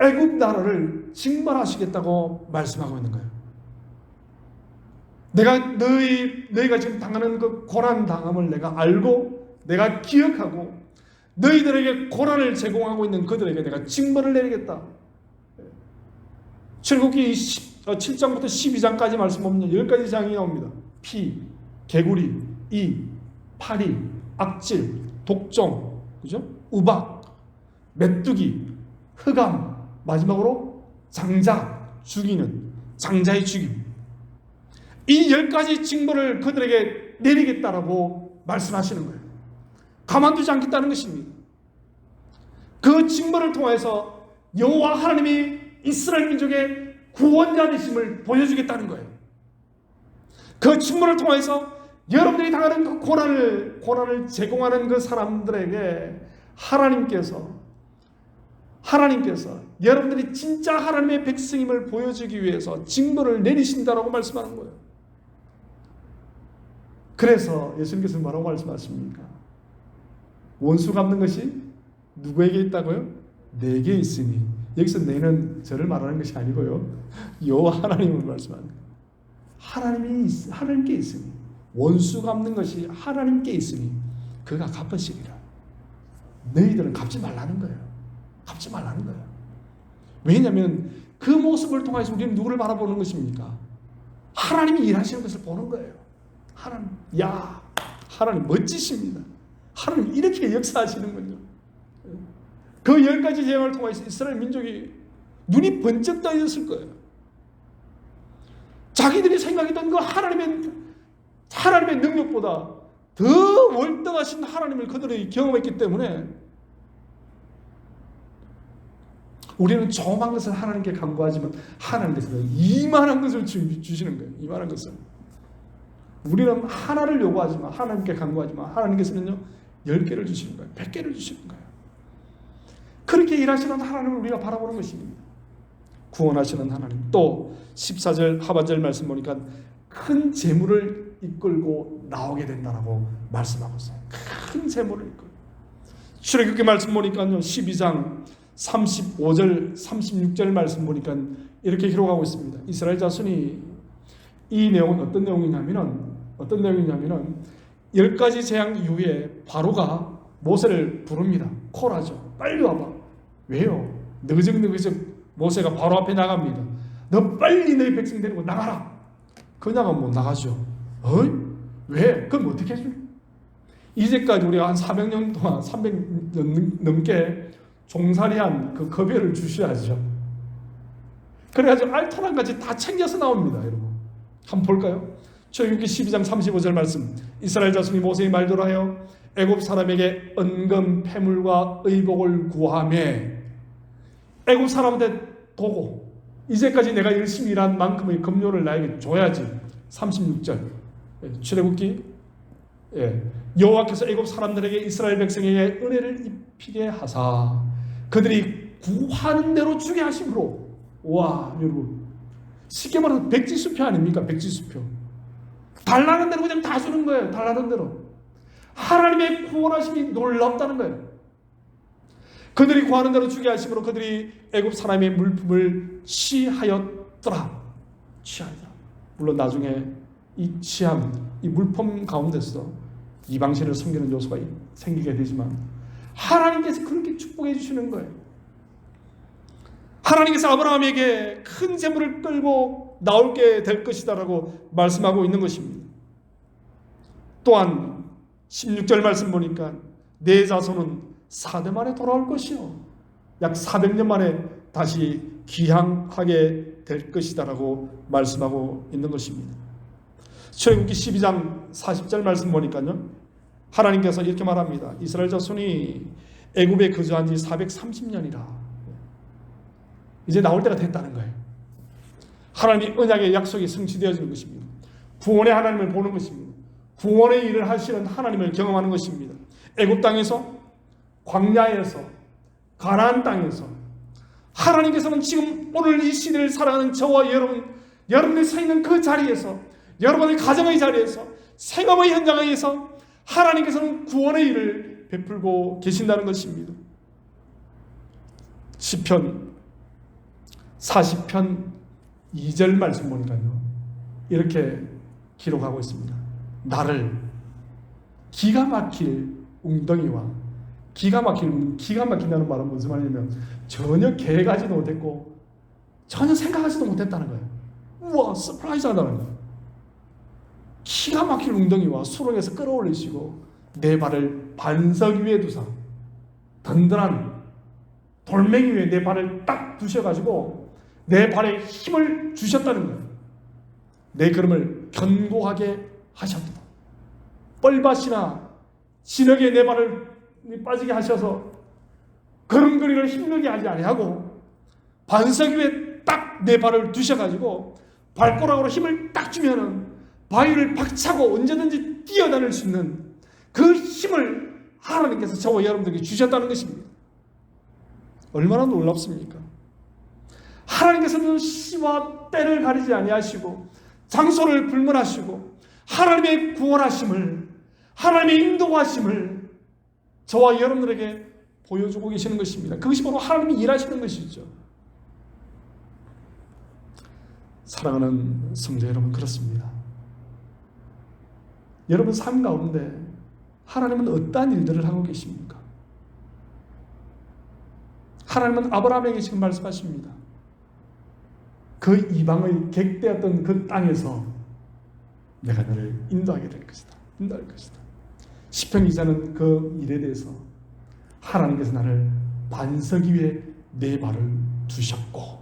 애굽 나라를 징벌하시겠다고 말씀하고 있는 거예요. 내가 너희 너희가 지금 당하는 그 고난 당함을 내가 알고 내가 기억하고 너희들에게 고난을 제공하고 있는 그들에게 내가 징벌을 내리겠다. 출국기 7장부터 12장까지 말씀 보면 10가지 장이 나옵니다. 피, 개구리, 이, 파리, 악질, 독종, 그죠? 우박, 메뚜기, 흑암, 마지막으로 장자, 죽이는 장자의 죽임. 이 열 가지 징벌을 그들에게 내리겠다라고 말씀하시는 거예요. 가만두지 않겠다는 것입니다. 그 징벌을 통해서 여호와 하나님이 이스라엘 민족의 구원자 되심을 보여주겠다는 거예요. 그 징벌을 통해서 여러분들이 당하는 그 고난을 고난을 제공하는 그 사람들에게 하나님께서 하나님께서 여러분들이 진짜 하나님의 백성임을 보여주기 위해서 징벌을 내리신다라고 말씀하는 거예요. 그래서 예수님께서 뭐라고 말씀하십니까? 원수 갚는 것이 누구에게 있다고요? 내게 있으니 여기서 내는 저를 말하는 것이 아니고요. 여호와 하나님을 말씀하는. 하나님이 있, 하나님께 있으니 원수 갚는 것이 하나님께 있으니 그가 갚으시리라. 너희들은 갚지 말라는 거예요. 갚지 말라는 거예요. 왜냐하면 그 모습을 통해서 우리는 누구를 바라보는 것입니까? 하나님이 일하시는 것을 보는 거예요. 하나님, 야, 하나님 멋지십니다. 하나님 이렇게 역사하시는군요. 그 열 가지 재앙을 통해서 이스라엘 민족이 눈이 번쩍 떠있을 거예요. 자기들이 생각했던 그 하나님의 하나님의 능력보다 더 월등하신 하나님을 그들이 경험했기 때문에 우리는 조그만 것을 하나님께 간구하지만 하나님께서는 이만한 것을 주, 주시는 거예요. 이만한 것을. 우리는 하나를 요구하지만 하나님께 간구하지만 하나님께서는요 열 개를 주시는 거예요. 백 개를 주시는 거예요. 그렇게 일하시는 하나님을 우리가 바라보는 것입니다. 구원하시는 하나님. 또 14절 하반절 말씀 보니까 큰 재물을 이끌고 나오게 된다라고 말씀하고 있어요. 큰 재물을 이끌고. 출애굽기 말씀 보니까요. 12장 35절 36절 말씀 보니까 이렇게 기록하고 있습니다. 이스라엘 자손이 이 내용은 어떤 내용이냐면은 어떤 내용이냐면은 열 가지 재앙 이후에 바로가 모세를 부릅니다. 콜하죠. 빨리 와봐. 왜요? 느그적느그적 모세가 바로 앞에 나갑니다. 너 빨리 너희 백성 데리고 나가라. 그냥은 못 나가죠. 어이? 왜? 그럼 어떻게 해줄? 이제까지 우리가 한 400년 동안 300년 넘게 종살이한 그 급여를 주셔야죠. 그래가지고 알토란까지 다 챙겨서 나옵니다, 여러분. 한번 볼까요? 출애굽기 12장 35절 말씀. 이스라엘 자손이 모세의 말대로 하여 애굽 사람에게 은금 패물과 의복을 구하매 애굽 사람한테 도고 이제까지 내가 열심히 일한 만큼의 금료를 나에게 줘야지. 36절. 예, 출애굽기 예. 여호와께서 애굽 사람들에게 이스라엘 백성에게 은혜를 입히게 하사 그들이 구하는 대로 주게 하심으로. 와 여러분. 쉽게 말해서 백지수표 아닙니까? 백지수표. 달라는 대로 그냥 다 주는 거예요 달라는 대로. 하나님의 구원하심이 놀랍다는 거예요. 그들이 구하는 대로 주게 하심으로 그들이 애굽 사람의 물품을 취하였더라. 취하였더라. 물론 나중에 이 취함, 이 물품 가운데서 이방신을 섬기는 요소가 생기게 되지만 하나님께서 그렇게 축복해 주시는 거예요. 하나님께서 아브라함에게 큰 재물을 끌고 나올게 될 것이다라고 말씀하고 있는 것입니다. 또한 16절 말씀 보니까 내 자손은 4대 만에 돌아올 것이요. 약 400년 만에 다시 귀향하게 될 것이다라고 말씀하고 있는 것입니다. 출애굽기 12장 40절 말씀 보니까요. 하나님께서 이렇게 말합니다. 이스라엘 자손이 애굽에 거주한 지 430년이라. 이제 나올 때가 됐다는 거예요. 하나님 언약의 약속이 성취되어지는 것입니다. 구원의 하나님을 보는 것입니다. 구원의 일을 하시는 하나님을 경험하는 것입니다. 애굽 땅에서 광야에서 가나안 땅에서 하나님께서는 지금 오늘 이 시대를 살아가는 저와 여러분 여러분이 서 있는 그 자리에서 여러분의 가정의 자리에서 생업의 현장에서 하나님께서는 구원의 일을 베풀고 계신다는 것입니다. 시편 40편 2절 말씀 보니까요. 이렇게 기록하고 있습니다. 나를 기가 막힐 웅덩이와 기가 막힐 기가 막힌다는 말은 무슨 말이냐면 전혀 계획하지도 못했고 전혀 생각하지도 못했다는 거예요. 우와 서프라이즈하다는 거예요. 기가 막힐 웅덩이와 수렁에서 끌어올리시고 내 발을 반석 위에 두사 든든한 돌멩이 위에 내 발을 딱 두셔가지고 내 발에 힘을 주셨다는 거예요. 내 걸음을 견고하게 하셨다. 뻘밭이나 진흙에 내 발을 빠지게 하셔서 걸음걸이를 힘들게 하지 아니하고 반석 위에 딱 내 발을 두셔가지고 발가락으로 힘을 딱 주면은 바위를 박차고 언제든지 뛰어다닐 수 있는 그 힘을 하나님께서 저와 여러분들에게 주셨다는 것입니다. 얼마나 놀랍습니까? 하나님께서는 시와 때를 가리지 아니하시고 장소를 불문하시고 하나님의 구원하심을 하나님의 인도하심을 저와 여러분들에게 보여주고 계시는 것입니다. 그것이 바로 하나님이 일하시는 것이죠. 사랑하는 성도 여러분 그렇습니다. 여러분 삶 가운데 하나님은 어떠한 일들을 하고 계십니까? 하나님은 아브라함에게 지금 말씀하십니다. 그 이방의 객되었던 그 땅에서 내가 너를 인도하게 될 것이다. 인도할 것이다. 시편 기자는 그 일에 대해서 하나님께서 나를 반석 위에 내 발을 두셨고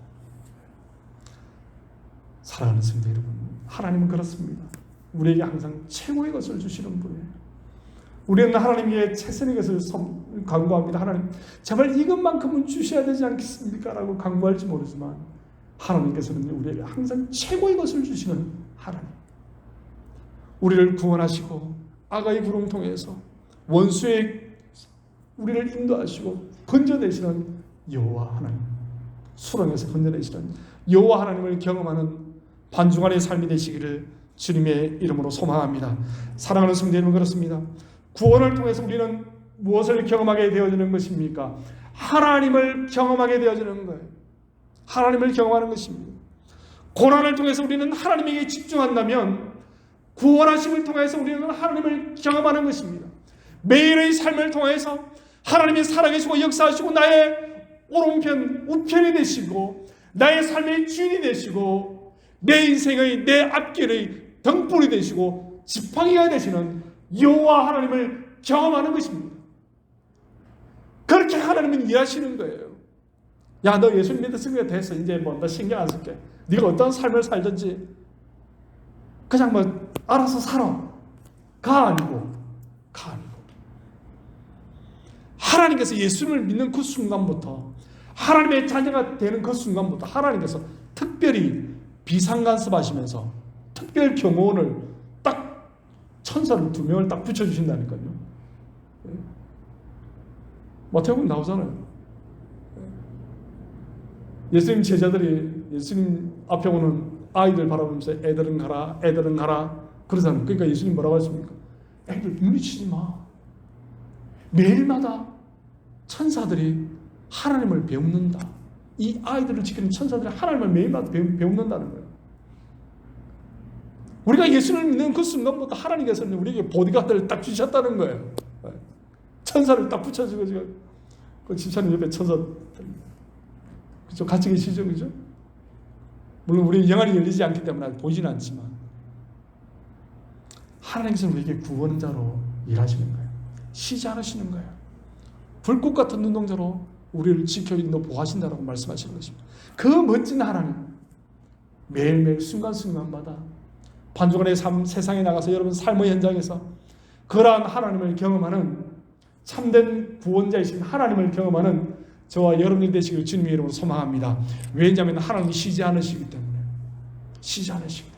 사랑하는 성도 여러분 하나님은 그렇습니다. 우리에게 항상 최고의 것을 주시는 분이에요. 우리는 하나님께 최선의 것을 섬- 간구합니다. 하나님, 제발 이것만큼은 주셔야 되지 않겠습니까? 라고 간구할지 모르지만, 하나님께서는 우리에게 항상 최고의 것을 주시는 하나님. 우리를 구원하시고, 아가의 구름 통해서 원수의 우리를 인도하시고, 건져내시는 여호와 하나님. 수렁에서 건져내시는 여호와 하나님을 경험하는 반중간의 삶이 되시기를 주님의 이름으로 소망합니다. 사랑하는 성도 여러분 그렇습니다. 구원을 통해서 우리는 무엇을 경험하게 되어지는 것입니까? 하나님을 경험하게 되어지는 거예요. 하나님을 경험하는 것입니다. 고난을 통해서 우리는 하나님에게 집중한다면 구원하심을 통해서 우리는 하나님을 경험하는 것입니다. 매일의 삶을 통해서 하나님이 살아계시고 역사하시고 나의 오른편, 우편이 되시고 나의 삶의 주인이 되시고 내 인생의 내 앞길의 등불이 되시고 지팡이가 되시는 여호와 하나님을 경험하는 것입니다. 그렇게 하나님은 일하시는 거예요. 야, 너 예수 믿었으니까 됐어. 이제 뭐너 신경 안 쓸게. 네가 어떤 삶을 살든지 그냥 뭐 알아서 살아. 가 아니고 가 아니고 하나님께서 예수를 믿는 그 순간부터 하나님의 자녀가 되는 그 순간부터 하나님께서 특별히 비상간섭하시면서 특별 경호원을 딱 천사를 두 명을 딱 붙여주신다니까요. 예. 마태복음 나오잖아요. 예. 예수님 제자들이 예수님 앞에 오는 아이들 바라보면서 애들은 가라, 애들은 가라 그러잖아요. 그러니까 예수님 뭐라고 하십니까? 애들 물리치지 마. 매일마다 천사들이 하나님을 배우는다. 이 아이들을 지키는 천사들이 하나님을 매일마다 배우, 배우는다는 거예요. 우리가 예수를 믿는 그 순간부터 하나님께서는 우리에게 보디가드를 딱 주셨다는 거예요. 천사를 딱 붙여주고 지금 그 집사님 옆에 천사 그죠 같이 계시죠 그죠? 물론 우리 영안이 열리지 않기 때문에 보이지는 않지만 하나님께서는 우리에게 구원자로 일하시는 거예요. 쉬지 않으시는 거예요. 불꽃 같은 눈동자로 우리를 지켜 인도 보하신다라고 말씀하시는 것입니다. 그 멋진 하나님 매일매일 순간순간마다 반주간의 삶 세상에 나가서 여러분 삶의 현장에서 그러한 하나님을 경험하는 참된 구원자이신 하나님을 경험하는 저와 여러분이 되시길 주님의 이름으로 소망합니다. 왜냐하면 하나님이 쉬지 않으시기 때문에 쉬지 않으시기 때문에